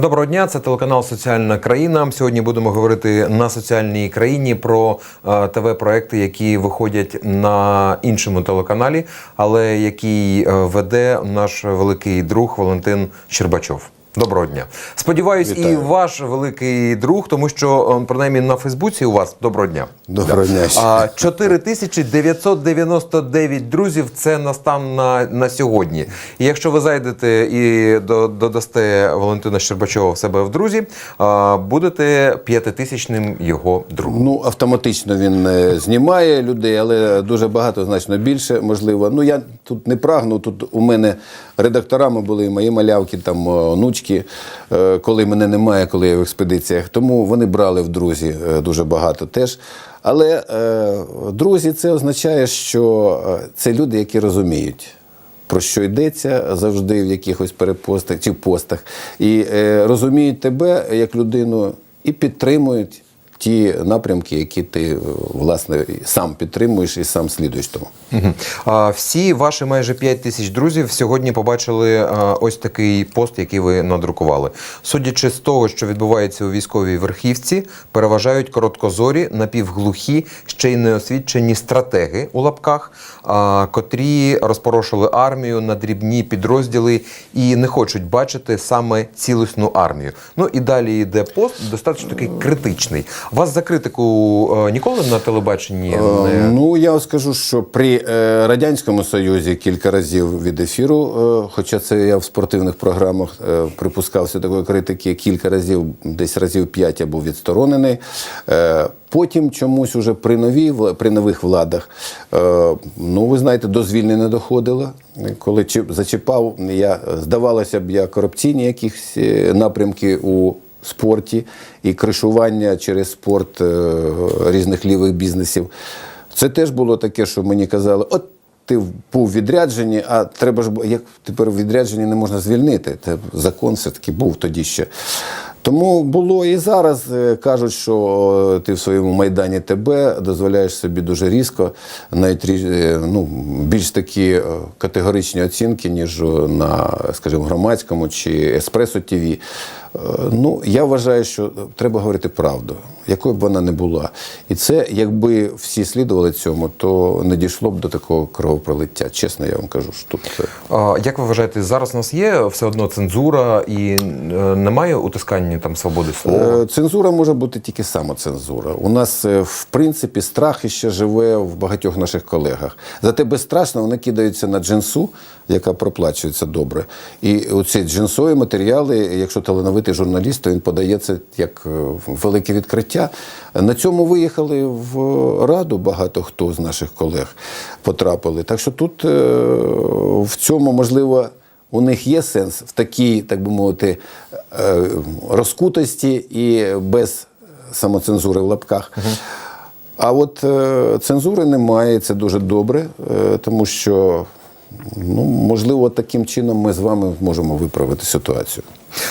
Доброго дня, це телеканал Соціальна країна. Сьогодні будемо говорити на соціальній країні про е, ТВ-проекти, які виходять на іншому телеканалі, але який е, веде наш великий друг Валентин Щербачов. Доброго дня. Сподіваюсь, і ваш великий друг, тому що е, принаймні на Фейсбуці у вас доброго дня. Доброго дня. А 4999 друзів це на стан на, на сьогодні. І якщо ви зайдете і до- додасте Валентина Щербачова в себе в друзі, будете п'ятитисячним його другом. Ну, автоматично він е, знімає людей, але дуже багато, значно більше, можливо. Ну, я тут не прагну. Тут у мене редакторами були мої малявки, там е, онучки, е, коли мене немає, коли я в експедиціях. Тому вони брали в друзі е, дуже багато теж. Але е, друзі, це означає, що це люди, які розуміють. Про що йдеться завжди в якихось перепостах чи постах, і е, розуміють тебе як людину і підтримують ті напрямки, які ти е, власне сам підтримуєш і сам слідуєш тому. А всі ваші майже 5 тисяч друзів сьогодні побачили ось такий пост, який ви надрукували. Судячи з того, що відбувається у військовій верхівці, переважають короткозорі, напівглухі, ще й неосвідчені стратеги у лапках, котрі розпорошили армію на дрібні підрозділи і не хочуть бачити саме цілісну армію. Ну і далі йде пост, достатньо такий критичний. Вас за критику е, ніколи на телебаченні Е, не Ну я скажу, що при е, радянському союзі кілька разів від ефіру, хоча це я в спортивних програмах припускався такої критики, кілька разів, десь разів п'ять я був відсторонений. Потім чомусь уже при новій при нових владах, ну ви знаєте, до звільнення доходило. Коли чіп- зачіпав, я здавалося б, я корупційні якісь напрямки у спорті і кришування через спорт е, різних лівих бізнесів. Це теж було таке, що мені казали, от ти був в відрядженні, а треба ж як тепер відрядженні не можна звільнити. Це закон все-таки був тоді ще. Тому було і зараз е, кажуть, що е, ти в своєму майдані тебе дозволяєш собі дуже різко, навіть ну, більш такі категоричні оцінки, ніж на, скажімо, громадському чи еспресо ТВ. Ну, я вважаю, що треба говорити правду, якою б вона не була. І це, якби всі слідували цьому, то не дійшло б до такого кровопролиття. Чесно, я вам кажу, що тут е, А, Як ви вважаєте, зараз у нас є все одно цензура і е, немає утискання там свободи слова? Е, Цензура може бути тільки самоцензура. У нас, е, в принципі, страх іще живе в багатьох наших колегах. Зате безстрашно вони кидаються на джинсу, яка проплачується добре. І оці джинсові матеріали, якщо талановитий журналіст, він подає це як е, велике відкриття. На цьому виїхали в Раду багато хто з наших колег потрапили. Так що тут е, в цьому можливо. У них є сенс в такій, так би мовити, е, розкутості і без самоцензури в лапках. А от цензури немає, це дуже добре, тому що, ну, можливо, таким чином ми з вами можемо виправити ситуацію.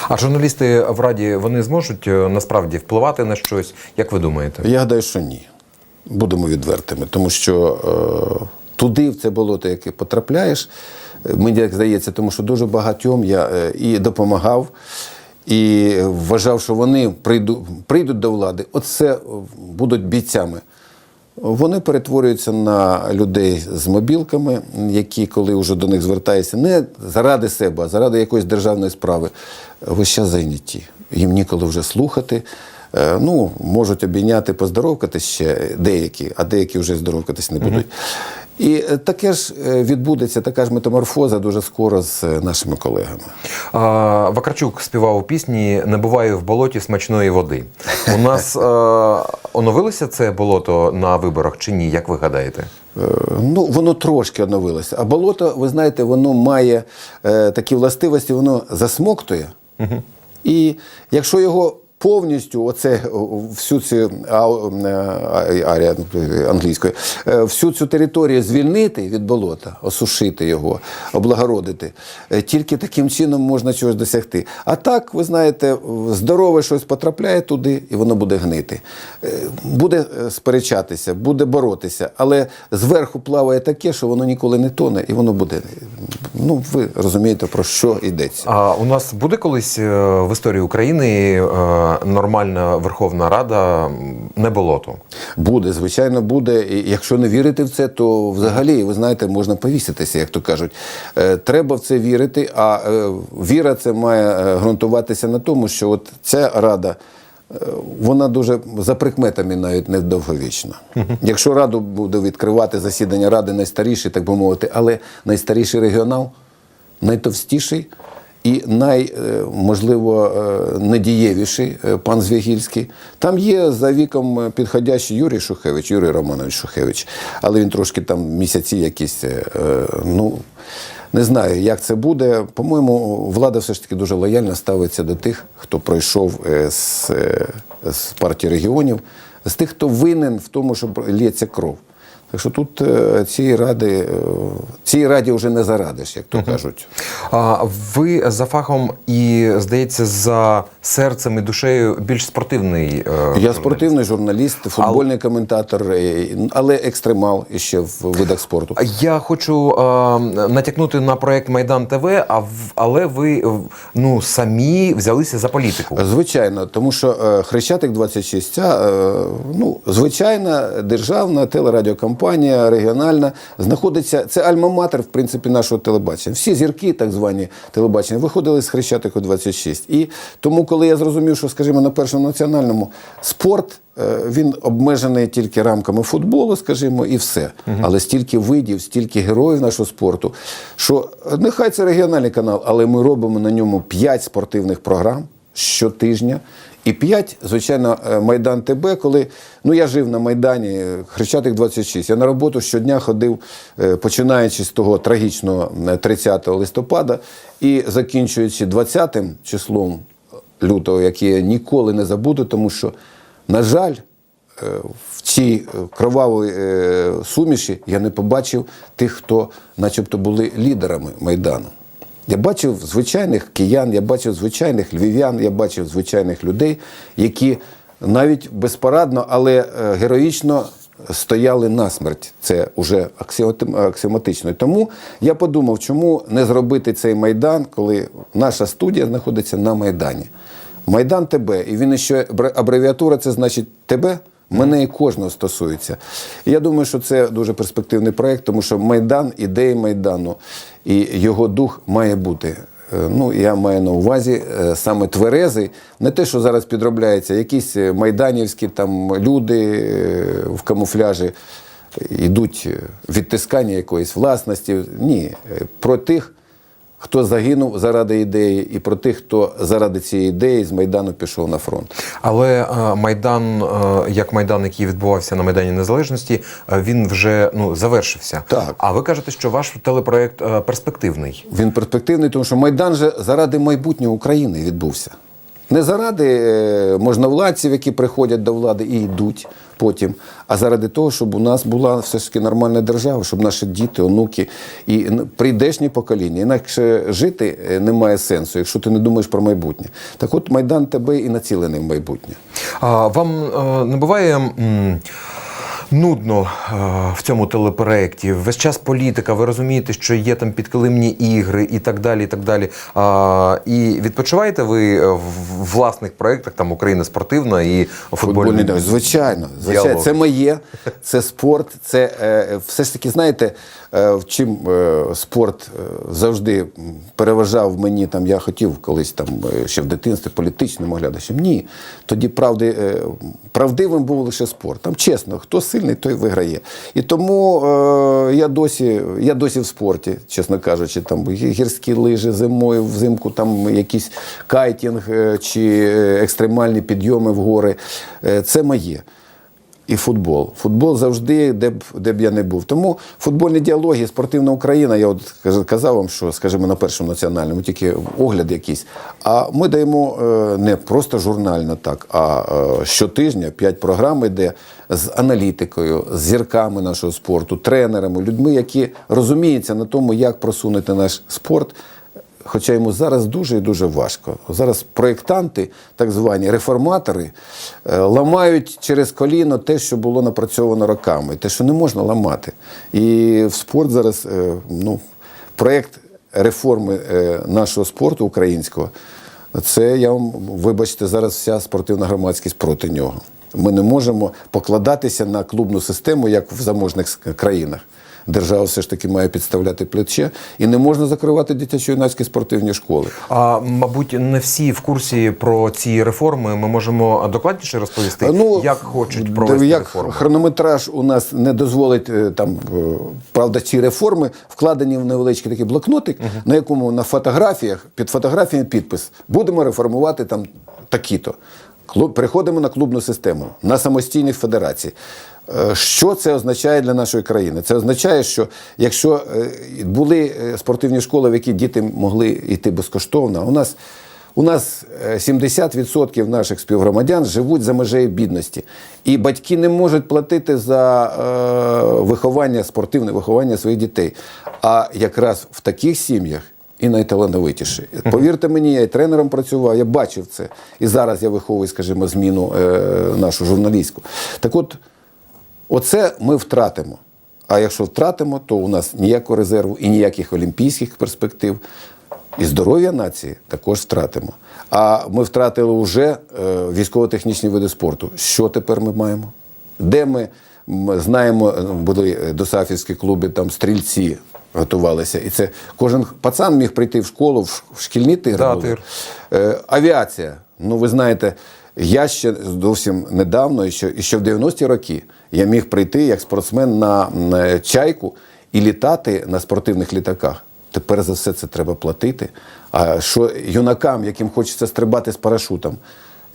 А журналісти в раді вони зможуть е, насправді впливати на щось? Як ви думаєте? Я гадаю, що ні. Будемо відвертими, тому що е, туди, в це болото, яке потрапляєш, е, мені як здається, тому що дуже багатьом я е, і допомагав, і вважав, що вони прийду, прийдуть до влади, оце е, будуть бійцями. Вони перетворюються на людей з мобілками, які, коли вже до них звертаються, не заради себе, а заради якоїсь державної справи, весь час зайняті. Їм ніколи вже слухати. Е, Ну, можуть обійняти, поздоровкатись ще деякі, а деякі вже здоровкатись не будуть. І е, таке ж е, відбудеться, така ж метаморфоза дуже скоро з е, нашими колегами. А, Вакарчук співав у пісні Не буває в болоті смачної води. У нас е, оновилося це болото на виборах чи ні? Як ви гадаєте? Ну, воно трошки оновилося. А болото, ви знаєте, воно має е, такі властивості, воно засмоктує. І якщо його повністю, оце всю цю ау- е, арія англійської, е, всю цю територію звільнити від болота, осушити його, облагородити, е, тільки таким чином можна чогось досягти. А так, ви знаєте, здорове щось потрапляє туди, і воно буде гнити. Е, Буде е, сперечатися, буде боротися, але зверху плаває таке, що воно ніколи не тоне, і воно буде Ну, ви розумієте, про що йдеться. А у нас буде колись е, в історії України е, нормальна Верховна Рада не болото? Буде, звичайно, буде. І якщо не вірити в це, то взагалі, ви знаєте, можна повіситися, як то кажуть. Е, Треба в це вірити, а е, віра це має е, ґрунтуватися на тому, що от ця рада. Вона дуже за прикметами навіть не довговічна. Якщо раду буде відкривати засідання ради найстаріший, так би мовити, але найстаріший регіонал, найтовстіший і най, е, е, недієвіший е, пан Звягільський. Там є за віком підходящий Юрій Шухевич, Юрій Романович Шухевич, але він трошки там місяці якісь. ну, не знаю, як це буде. По-моєму, влада все ж таки дуже лояльно ставиться до тих, хто пройшов з, з партії регіонів, з тих, хто винен в тому, що лється кров. Так що тут е, цієї ради, е, цій раді вже не зарадиш, як то кажуть. А ви за фахом і, здається, за серцем і душею більш спортивний. е, Я журналіст. спортивний журналіст, футбольний коментатор, е, але екстремал іще в видах спорту. Я хочу е, натякнути на проект Майдан ТВ, а але ви ну самі взялися за політику. Звичайно, тому що Хрещатик 26 ця ну, звичайна державна телерадіокомпанія, регіональна, знаходиться. Це альма-матер, в принципі, нашого телебачення. Всі зірки, так звані телебачення, виходили з Хрещатику 26. І тому, коли я зрозумів, що, скажімо, на першому національному спорт. е, Він обмежений тільки рамками футболу, скажімо, і все. Але стільки видів, стільки героїв нашого спорту, що нехай це регіональний канал, але ми робимо на ньому 5 спортивних програм щотижня. І п'ять, звичайно, е, Майдан ТБ, коли ну я жив на Майдані е, Хрещатик 26. Я на роботу щодня ходив, е, починаючи з того трагічного е, 30 листопада і закінчуючи 20 числом лютого, яке я ніколи не забуду, тому що, на жаль, в цій кровавій суміші я не побачив тих, хто начебто були лідерами Майдану. Я бачив звичайних киян, я бачив звичайних львів'ян, я бачив звичайних людей, які навіть безпорадно, але е, героїчно стояли насмерть. Це вже аксіоматично. Тому я подумав, чому не зробити цей майдан, коли наша студія знаходиться на Майдані. Майдан ТБ, і він ще абре- абревіатура, це значить ТБ. Мене і кожного стосується. І я думаю, що це дуже перспективний проєкт, тому що Майдан, ідеї Майдану і його дух має бути. Е, Ну, я маю на увазі е, саме тверезий, не те, що зараз підробляється, якісь е, майданівські там люди в камуфляжі йдуть відтискання якоїсь власності. Ні, про тих, хто загинув заради ідеї, і про тих, хто заради цієї ідеї з Майдану пішов на фронт. Але е, майдан, е, як майдан, який відбувався на майдані Незалежності, е, він вже ну завершився. Так. А ви кажете, що ваш телепроект перспективний. Він перспективний, тому що Майдан же заради майбутнього України відбувся. Не заради можновладців, які приходять до влади і йдуть потім, а заради того, щоб у нас була все ж таки нормальна держава, щоб наші діти, онуки і прийдешні покоління. Інакше жити е, немає сенсу, якщо ти не думаєш про майбутнє. Так от Майдан тебе і націлений в майбутнє. А вам е, не буває нудно е, в цьому телепроекті? Весь час політика, ви розумієте, що є там підкилимні ігри і так далі. І так далі. А, і відпочиваєте ви е, в власних проєктах, там Україна спортивна і футбольний. Футбольний. Звичайно, звичайно, Діалог. це моє, це спорт. Це е, все ж таки, знаєте, чим е, спорт е, завжди переважав мені. Там я хотів колись там е, ще в дитинстві політичним оглядачем. Ні. Тоді правди, е, правдивим був лише спорт. Там чесно, хто сильний, той виграє. І тому е, я досі, я досі в спорті, чесно кажучи, там гірські лижі зимою, взимку там якийсь кайтінг е, чи е, екстремальні підйоми в гори. Е, Це моє. І футбол. Футбол завжди, де б, де б я не був. Тому футбольні діалоги, спортивна Україна, я от каз- казав вам, що, скажімо, на першому національному, тільки огляд якийсь. А ми даємо е, не просто журнально так, а е, щотижня п'ять програм йде з аналітикою, з зірками нашого спорту, тренерами, людьми, які розуміються на тому, як просунути наш спорт. Хоча йому зараз дуже і дуже важко. Зараз проєктанти, так звані реформатори, е, ламають через коліно те, що було напрацьовано роками, те, що не можна ламати. І в спорт зараз е, ну, проєкт реформи е, нашого спорту українського, це я вам вибачте, зараз вся спортивна громадськість проти нього. Ми не можемо покладатися на клубну систему, як в заможних країнах. Держава все ж таки має підставляти плече і не можна закривати дитячо-юнацькі спортивні школи. А мабуть, не всі в курсі про ці реформи. Ми можемо докладніше розповісти, ну, як хочуть провести як реформи. Хронометраж у нас не дозволить е, там, е, правда, ці реформи вкладені в невеличкий такий блокнотик, на якому на фотографіях, під фотографіями підпис будемо реформувати там такі-то. Клуб, переходимо на клубну систему, на самостійні федерації. Е, Що це означає для нашої країни? Це означає, що якщо е, були е, спортивні школи, в які діти могли йти безкоштовно, у нас у нас е, 70% наших співгромадян живуть за межею бідності, і батьки не можуть платити за е, виховання, спортивне виховання своїх дітей. А якраз в таких сім'ях і найталановитіші. Повірте мені, я і тренером працював, я бачив це. І зараз я виховую, скажімо, зміну е, нашу журналістську. Так от, оце ми втратимо. А якщо втратимо, то у нас ніякого резерву і ніяких олімпійських перспектив. І здоров'я нації також втратимо. А ми втратили вже е, військово-технічні види спорту. Що тепер ми маємо? Де ми знаємо, е, були е, досафівські клуби, там стрільці готувалися. І це кожен пацан міг прийти в школу, в шкільні тигри. Да, були. тир. Е, авіація. Ну, ви знаєте, я ще зовсім недавно, і ще, ще в 90-ті роки, я міг прийти як спортсмен на, на чайку і літати на спортивних літаках. Тепер за все це треба платити. А що юнакам, яким хочеться стрибати з парашутом,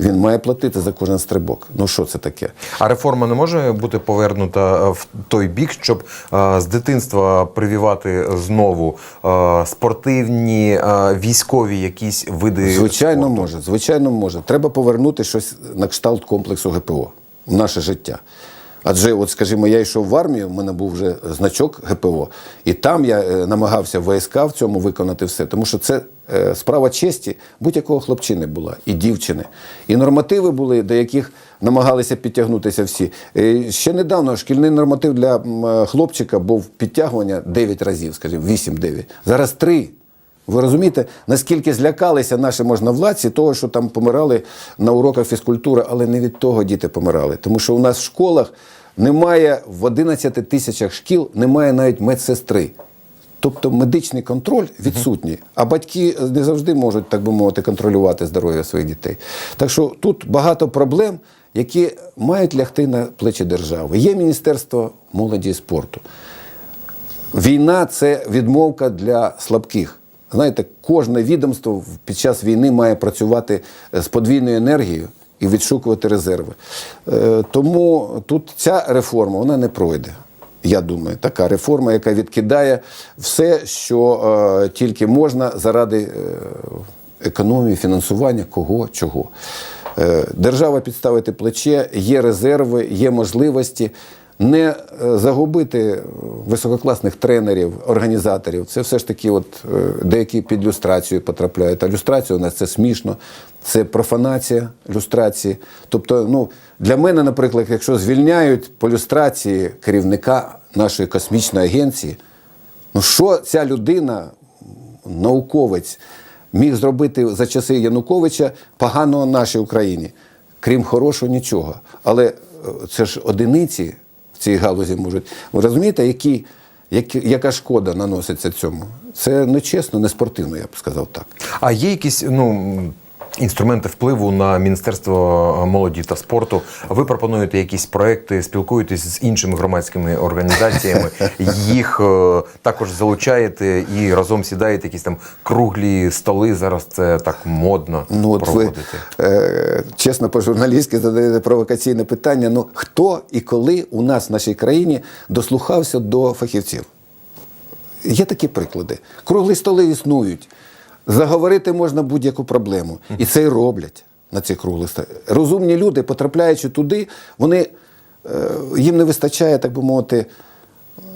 він має платити за кожен стрибок. Ну що це таке? А реформа не може бути повернута е, в той бік, щоб е, з дитинства прививати знову е, спортивні, е, військові якісь види. Звичайно, спорту? може. Звичайно, може. Треба повернути щось на кшталт комплексу ГПО в наше життя. Адже, от, скажімо, я йшов в армію, в мене був вже значок ГПО, і там я намагався ВСК в цьому виконати все, тому що це справа честі будь-якого хлопчини була і дівчини. І нормативи були, до яких намагалися підтягнутися всі. Е, Ще недавно шкільний норматив для е, хлопчика був підтягування 9 разів, скажімо, 8-9. Зараз 3. Ви розумієте, наскільки злякалися наші можновладці того, що там помирали на уроках фізкультури, але не від того діти помирали. Тому що у нас в школах немає в 11 тисячах шкіл, немає навіть медсестри. Тобто медичний контроль відсутній, а батьки не завжди можуть, так би мовити, контролювати здоров'я своїх дітей. Так що тут багато проблем, які мають лягти на плечі держави. Є Міністерство молоді і спорту. Війна це відмовка для слабких. Знаєте, кожне відомство під час війни має працювати е, з подвійною енергією і відшукувати резерви. Е, Тому тут ця реформа вона не пройде. Я думаю, така реформа, яка відкидає все, що е, тільки можна заради е, економії, фінансування кого, чого. Е, Держава підставити плече, є резерви, є можливості. Не е, загубити висококласних тренерів, організаторів. Це все ж таки, от е, деякі під люстрацію потрапляють. А люстрація у нас це смішно, це профанація люстрації. Тобто, ну для мене, наприклад, якщо звільняють по люстрації керівника нашої космічної агенції, ну що ця людина, науковець, міг зробити за часи Януковича поганого нашій Україні? Крім хорошого, нічого. Але е, це ж одиниці в цій галузі можуть. Ви розумієте, які, які, яка шкода наноситься цьому? Це нечесно, не спортивно, я б сказав так. А є якісь ну. Інструменти впливу на Міністерство молоді та спорту. Ви пропонуєте якісь проекти, спілкуєтесь з іншими громадськими організаціями, їх е, також залучаєте і разом сідаєте якісь там круглі столи. Зараз це так модно Ну, от ви проводити. е, чесно по-журналістськи задаєте провокаційне питання. Ну хто і коли у нас в нашій країні дослухався до фахівців? Є такі приклади. Круглі столи існують. Заговорити можна будь-яку проблему. І це й роблять на ці круглі столи. Розумні люди, потрапляючи туди, вони, е, їм не вистачає, так би мовити,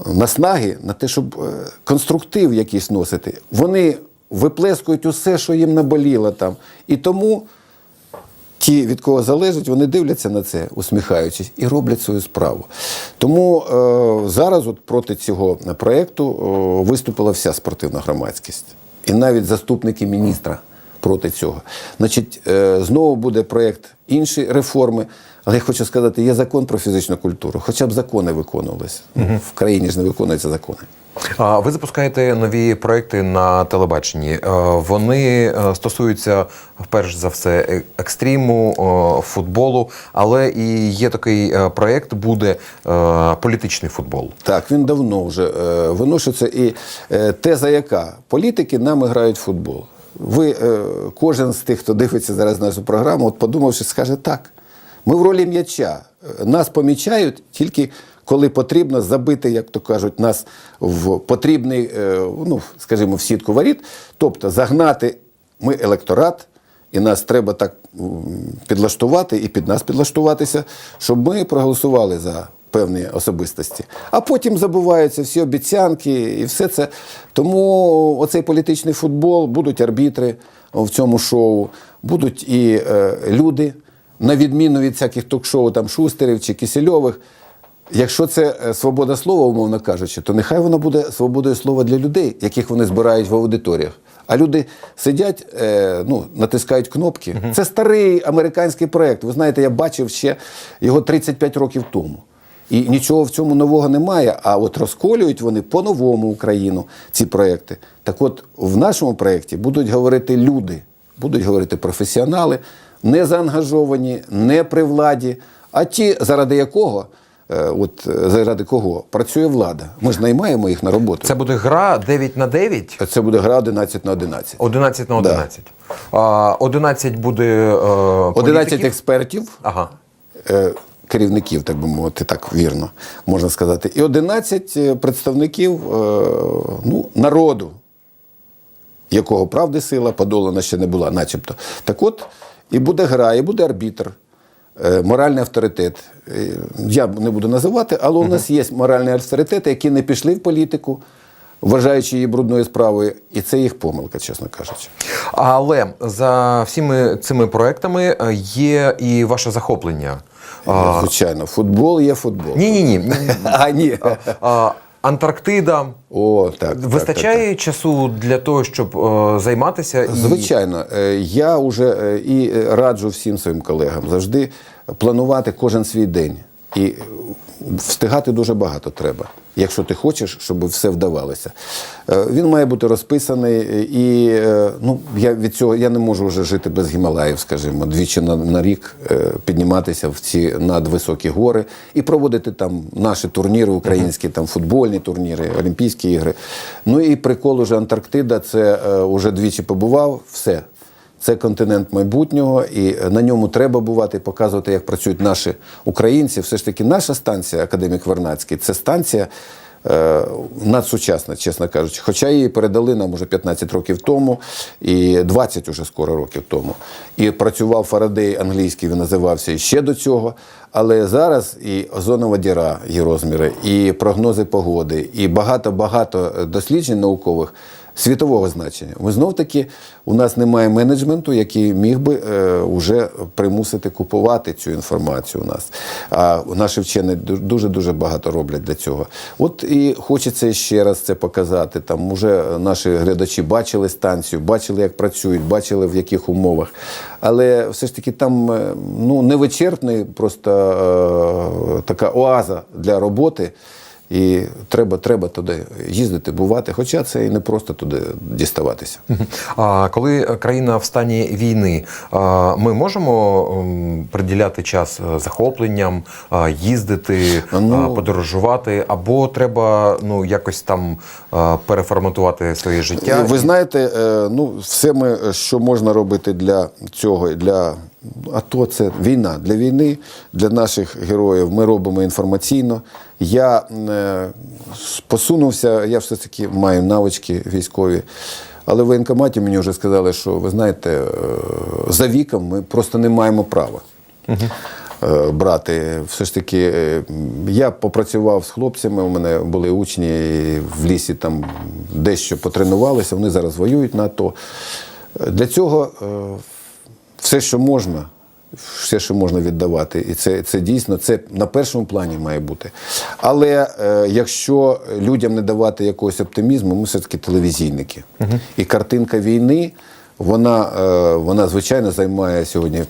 наснаги на те, щоб е, конструктив якийсь носити. Вони виплескують усе, що їм наболіло там. І тому ті, від кого залежить, вони дивляться на це, усміхаючись, і роблять свою справу. Тому е, зараз от проти цього проєкту е, виступила вся спортивна громадськість. І навіть заступники міністра проти цього. Значить, е, знову буде проєкт інші реформи. Але я хочу сказати, є закон про фізичну культуру. Хоча б закони виконувалися. Ну, В країні ж не виконуються закони. А Ви запускаєте нові проекти на телебаченні. Е, Вони е, стосуються перш за все екстриму, футболу, але і є такий проект, буде політичний футбол. Так, він давно вже виношується. І теза яка? Політики нами грають в футбол. Ви, е, кожен з тих, хто дивиться зараз нашу програму, от подумавши, скаже так. Ми в ролі м'яча. Е, Нас помічають тільки коли потрібно забити, як то кажуть, нас в потрібний, е, ну, скажімо, в сітку воріт. Тобто загнати ми електорат, і нас треба так підлаштувати і під нас підлаштуватися, щоб ми проголосували за певні особистості. А потім забуваються всі обіцянки і все це. Тому оцей політичний футбол, будуть арбітри в цьому шоу, будуть і е, люди, на відміну від всяких ток-шоу там Шустерів чи Кисельових. Якщо це е, свобода слова, умовно кажучи, то нехай вона буде свободою слова для людей, яких вони збирають в аудиторіях. А люди сидять, е, ну, натискають кнопки. Це старий американський проєкт. Ви знаєте, я бачив ще його 35 років тому. І нічого в цьому нового немає. А от розколюють вони по-новому Україну ці проекти. Так от в нашому проєкті будуть говорити люди, будуть говорити професіонали, не заангажовані, не при владі, а ті, заради якого, е, от е, заради кого працює влада. Ми ж наймаємо їх на роботу. Це буде гра 9 на 9? Це буде гра 11 на 11. 11 на 11. А, 11 буде е, 11 політиків? експертів, Ага. Е, керівників, так би мовити, так вірно можна сказати, і 11 представників е, ну, народу, якого правди сила подолана ще не була, начебто. Так от, і буде гра, і буде арбітр. е, Моральний авторитет. Е, Я не буду називати, але у нас є моральні авторитети, які не пішли в політику, вважаючи її брудною справою, і це їх помилка, чесно кажучи. Але за всіми цими проектами е, є і ваше захоплення. А, Звичайно, футбол є футбол. ні, ні, ні. А, ні. А, Антарктида. О, так. так, Вистачає часу для того, щоб е, займатися так, і. Звичайно, Е, я вже е, і е, раджу всім своїм колегам завжди планувати кожен свій день. І е, встигати дуже багато треба, якщо ти хочеш, щоб все вдавалося. Е, Він має бути розписаний, і е, ну, я від цього я не можу вже жити без Гімалаїв, скажімо, двічі на, на рік е, підніматися в ці надвисокі гори і проводити там наші турніри, українські там футбольні турніри, Олімпійські ігри. Ну і прикол уже Антарктида, це е, уже двічі побував, все. Це континент майбутнього, і на ньому треба бувати, показувати, як працюють наші українці. Все ж таки, наша станція, академік Вернацький, це станція е, надсучасна, чесно кажучи. Хоча її передали нам уже 15 років тому, і 20 уже скоро років тому. І працював Фарадей англійський, він називався і ще до цього. Але зараз і озонова діра, її розміри, і прогнози погоди, і багато-багато досліджень наукових світового значення. Ми знов таки у нас немає менеджменту, який міг би е, уже примусити купувати цю інформацію у нас. А наші вчені дуже дуже багато роблять для цього. От і хочеться ще раз це показати. Там уже наші глядачі бачили станцію, бачили, як працюють, бачили в яких умовах. Але все ж таки там е, ну невичерпний просто е, така оаза для роботи. І треба, треба туди їздити, бувати. Хоча це і не просто туди діставатися. А коли країна в стані війни, ми можемо ем, приділяти час е, захопленням, їздити, Ну. подорожувати, або треба ну якось там переформатувати своє життя. Ви знаєте, е, ну все ми, що можна робити для цього, для АТО, це війна. Для війни, для наших героїв ми робимо інформаційно. Я е, посунувся, я все таки маю навички військові. Але в воєнкоматі мені вже сказали, що ви знаєте, е, за віком ми просто не маємо права. е, Брати, все ж таки, я попрацював з хлопцями. У мене були учні в лісі там дещо потренувалися. Вони зараз воюють на АТО. Для цього все, що можна, все, що можна віддавати. І це, це дійсно це на першому плані має бути. Але е, якщо людям не давати якогось оптимізму, ми все-таки телевізійники. І картинка війни. Вона, е, вона звичайно займає сьогодні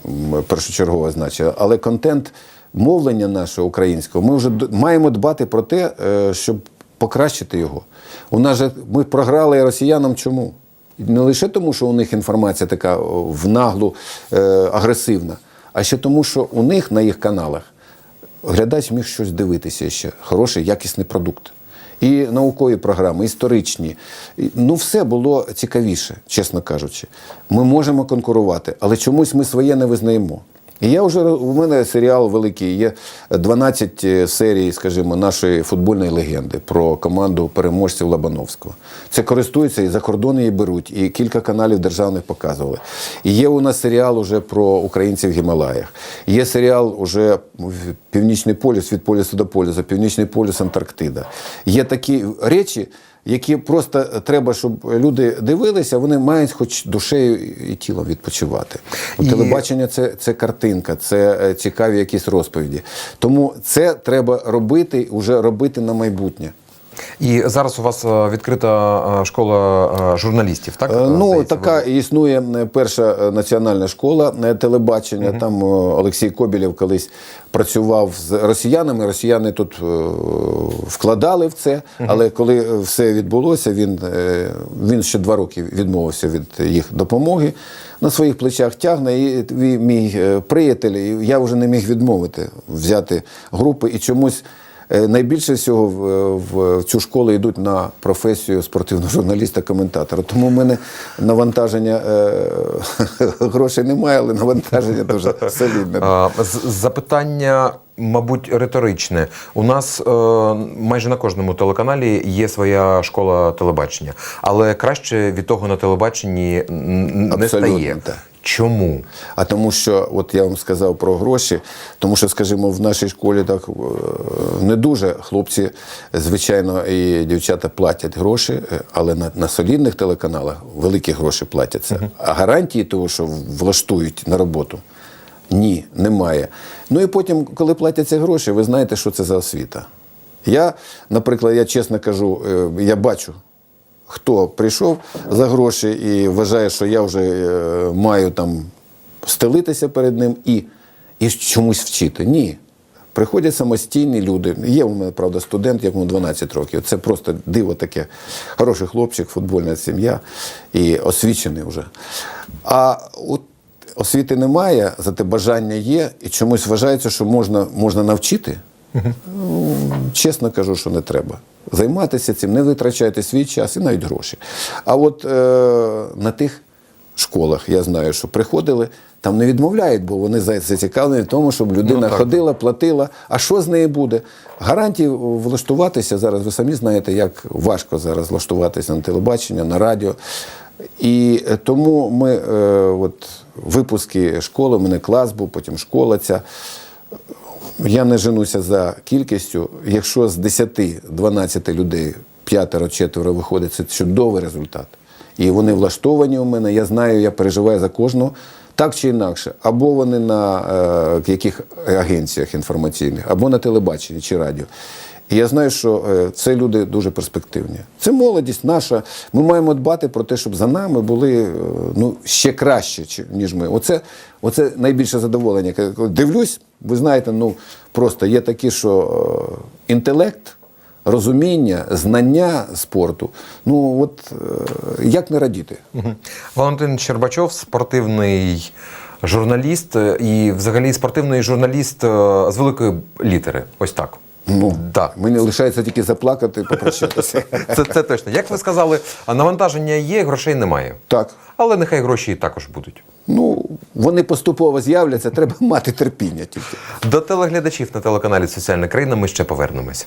першочергове значення, але контент мовлення нашого українського, ми вже маємо дбати про те, е, щоб покращити його. У нас же ми програли росіянам чому? Не лише тому, що у них інформація така в наглу е, агресивна, а ще тому, що у них на їх каналах глядач міг щось дивитися ще, хороший, якісний продукт. І наукові програми, історичні. Ну, все було цікавіше, чесно кажучи. Ми можемо конкурувати, але чомусь ми своє не визнаємо. І я вже у мене серіал великий. Є 12 серій, скажімо, нашої футбольної легенди про команду переможців Лобановського. Це користуються і за кордони її беруть, і кілька каналів державних показували. І є у нас серіал уже про українців в Гімалаях. Є серіал уже Північний полюс від полюсу до полюсу, Північний полюс Антарктида. Є такі речі, які просто треба, щоб люди дивилися, вони мають хоч душею і тілом відпочивати. У І- Телебачення це, це картинка, це е, цікаві якісь розповіді. Тому це треба робити, вже робити на майбутнє. І зараз у вас е, відкрита е, школа е, журналістів, так? Ну, Здається, така ви- існує перша національна школа телебачення. Там е, Олексій Кобілєв колись працював з росіянами. Росіяни тут вкладали в це, але коли все відбулося, він, він ще два роки відмовився від їх допомоги. На своїх плечах тягне, і мій приятель, і я вже не міг відмовити взяти групи і чомусь. Е, Найбільше всього в, в, в цю школу йдуть на професію спортивного журналіста-коментатора. Тому в мене навантаження е, грошей немає, але навантаження дуже солідне. Запитання, мабуть, риторичне. У нас е, майже на кожному телеканалі є своя школа телебачення, але краще від того на телебаченні не Абсолютно, стає. так. Чому? А тому, що от я вам сказав про гроші, тому що, скажімо, в нашій школі так е, не дуже хлопці, звичайно, і дівчата платять гроші, е, але на, на солідних телеканалах великі гроші платяться. А гарантії того, що влаштують на роботу, ні, немає. Ну і потім, коли платяться гроші, ви знаєте, що це за освіта. Я, наприклад, я чесно кажу, е, я бачу хто прийшов за гроші і вважає, що я вже е, маю там стелитися перед ним і, і чомусь вчити. Ні. Приходять самостійні люди. Є у мене, правда, студент, якому 12 років. Це просто диво таке. Хороший хлопчик, футбольна сім'я і освічений вже. А от освіти немає, зате бажання є, і чомусь вважається, що можна, можна навчити. Ну, чесно кажу, що не треба. Займатися цим, не витрачайте свій час і навіть гроші. А от е, на тих школах я знаю, що приходили, там не відмовляють, бо вони зацікавлені в тому, щоб людина Ну, ходила, платила. А що з нею буде? Гарантії влаштуватися зараз, ви самі знаєте, як важко зараз влаштуватися на телебачення, на радіо. І е, тому ми, е, от, випуски школи, у мене клас був, потім школа ця. Я не женуся за кількістю. Якщо з 10-12 людей п'ятеро-четверо виходить, це чудовий результат. І вони влаштовані у мене. Я знаю, я переживаю за кожного. Так чи інакше, або вони на е, яких агенціях інформаційних, або на телебаченні чи радіо. І я знаю, що е, це люди дуже перспективні. Це молодість наша. Ми маємо дбати про те, щоб за нами були е, ну, ще краще, ніж ми. Оце, оце найбільше задоволення. Дивлюсь, ви знаєте, ну просто є такі, що е, інтелект, розуміння, знання спорту. Ну от е, як не радіти? Валентин Щербачов, спортивний журналіст е, і взагалі спортивний журналіст з великої літери. Ось так. Ну, Да. Мені лишається тільки заплакати і попрощатися. Це, це точно. Як ви сказали, навантаження є, грошей немає. Так. Але нехай гроші і також будуть. Ну, вони поступово з'являться, треба мати терпіння тільки. До телеглядачів на телеканалі Соціальна країна ми ще повернемось.